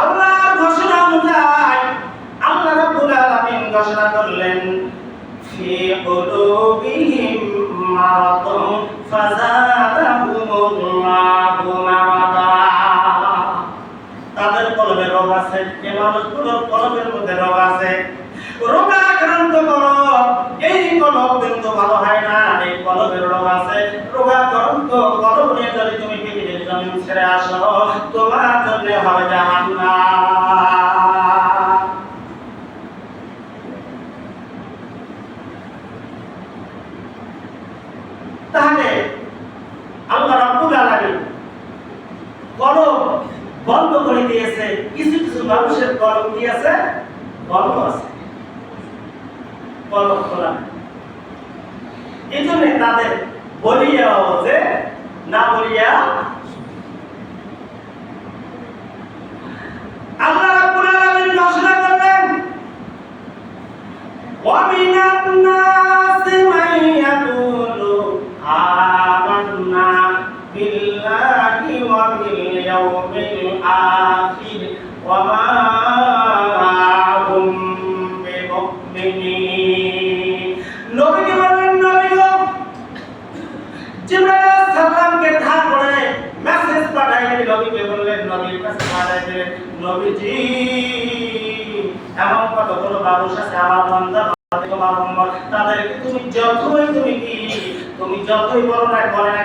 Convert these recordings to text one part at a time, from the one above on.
আল্লাহর ঘোষণা অনুযায়ী আল্লাহ রাব্বুল আলামিন ঘোষণা করলেন, ফি কুলুবিহিম মারাদুন ফাযাদাহুমুল্লাহু মারাদা। তাদের কলবে রোগ আছে, যে মানুষগুলোর কলবের মধ্যে রোগ আছে। রোগাক্রান্ত কলব, এই কলব কিন্তু ভালো হয় না, এই কলবের রোগ আছে রোগাক্রান্ত কলব নিয়ে যদি তুমি তাহলে আল্লাহ রাব্বুল বন্ধ করে দিয়েছে, কিছু কিছু মানুষের কলম কি বন্ধ আছে। এই জন্য তাদের বলিয়া যে, না বলিয়া এমন কোনো মানুষ আছে, আমার তুমি যতই তুমি তুমি যতই বলো না বলে না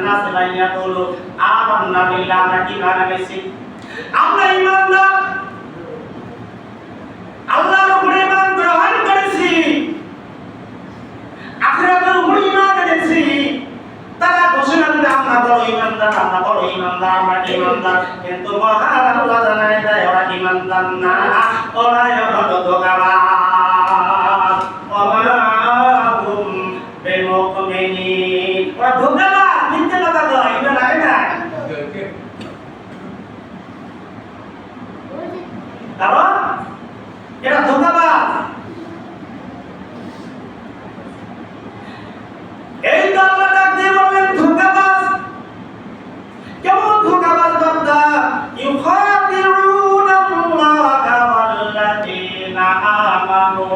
না না আমরা ইমানদার আল্লাহর উপরে ইমান গ্রহণ করেছি আখিরাতের উপরে ইমান এনেছি তারা ঘোষণা দিলে আমরা বড় ইমানদার আমরা ইমানদার আমরা ইমানদার। কিন্তু মহান আল্লাহ জানায় দেয়, ওরা ইমানদার না। ওরা হলো ধোকাবাজ। কারণ এরা ধোকাবাজ এই তো আল্লাহ ডাক দিয়ে বললেন ধোকাবাজ কেমন ধোকাবাজ বান্দা ইউখাদিরুন আল্লাহ ওয়াল্লাযীনা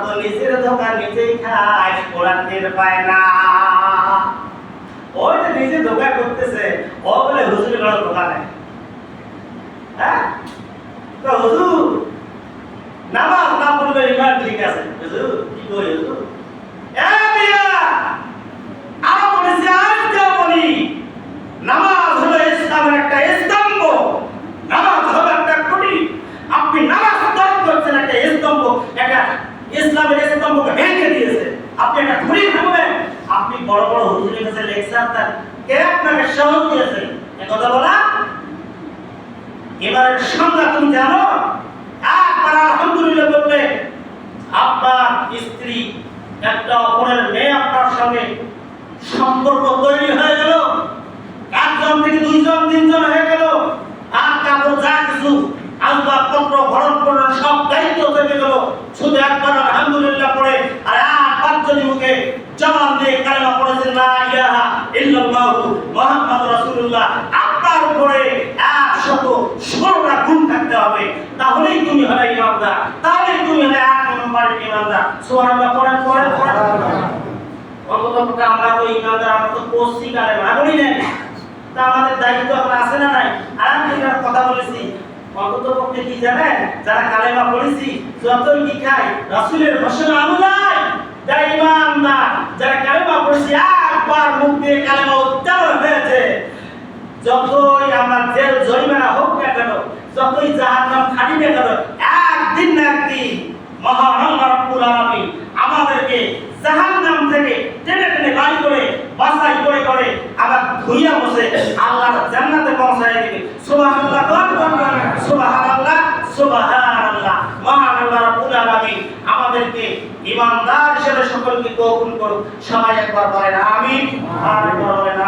তো নিজের ধোকা নিজেই খায় ওরা পায় না। ওই যে নিজে ধোকা করতেছে, ও বলে, হুজুরের ধোকা নেয় হ্যাঁ তো হুজুর নামাজ না পড়লে ইমান ঠিক আছে হুজুর কি কই হুজুর এ মিয়া আমরা বলেছি আজকে বলি নামাজ হলো ইসলামের একটা স্তম্ভ নামাজ হলো একটা খুঁটি আপনি নামাজ ত্যাগ করছেন একটা স্তম্ভ একটা ইসলামের ভেঙে দিয়েছে। আপনি একটা ভাঙবেন, আপনি বড় বড় কাছে লেকচার দেন। কে আপনাকে সহজ দিয়েছে? এ কথা বলা? এবারের সংজ্ঞা তুমি জানো? একবার আলহামদুলিল্লাহ বললে আপনার স্ত্রী একটা অপরের মেয়ে আপনার সঙ্গে সম্পর্ক তৈরি হয়ে গেল। একজন থেকে দুইজন, তিনজন হয়ে গেল আর কাপড় যা কিছু আসবাবপত্র ভরণ করার সব দায়িত্ব থেকে গেল। শুধু একবার আলহামদুলিল্লাহ পড়ে, আর এক মুখে দিয়ে কালেমা মুহাম্মাদুর রাসূলুল্লাহ, আপনার উপরে একশত গুণ থাকতে হবে। তাহলেই তুমি হবে তাহলেই তুমি হবে এক সুবহানাল্লাহ, পড়েন পড়েন আমরা তো আমরা তো পড়ছি কালেমা। বলি না তা আমাদের দায়িত্ব এখন আছে না নাই? আর কথা বলেছি। অন্তত কি জানেন? যারা কালেমা পড়েছি, যতই কি খাই ঘোষণা অনুযায়ী, যারা কালেমা পড়েছি, একবার মুখ দিয়ে কালেমা উচ্চারণ হয়েছে। যতই আমার জেল জরিমানা হোক না কেন, যতই না কেন, একদিন না একদিন থেকে টেনে টেনে বাড়ি করে বাছাই করে করে আবার ধুইয়া বসে আল্লাহর জান্নাতে পৌঁছায় দিবে আমাদেরকে ইমানদার হিসেবে সকলকে কবুল করুক। সবাই একবার বলেন আমিন। আর বলেন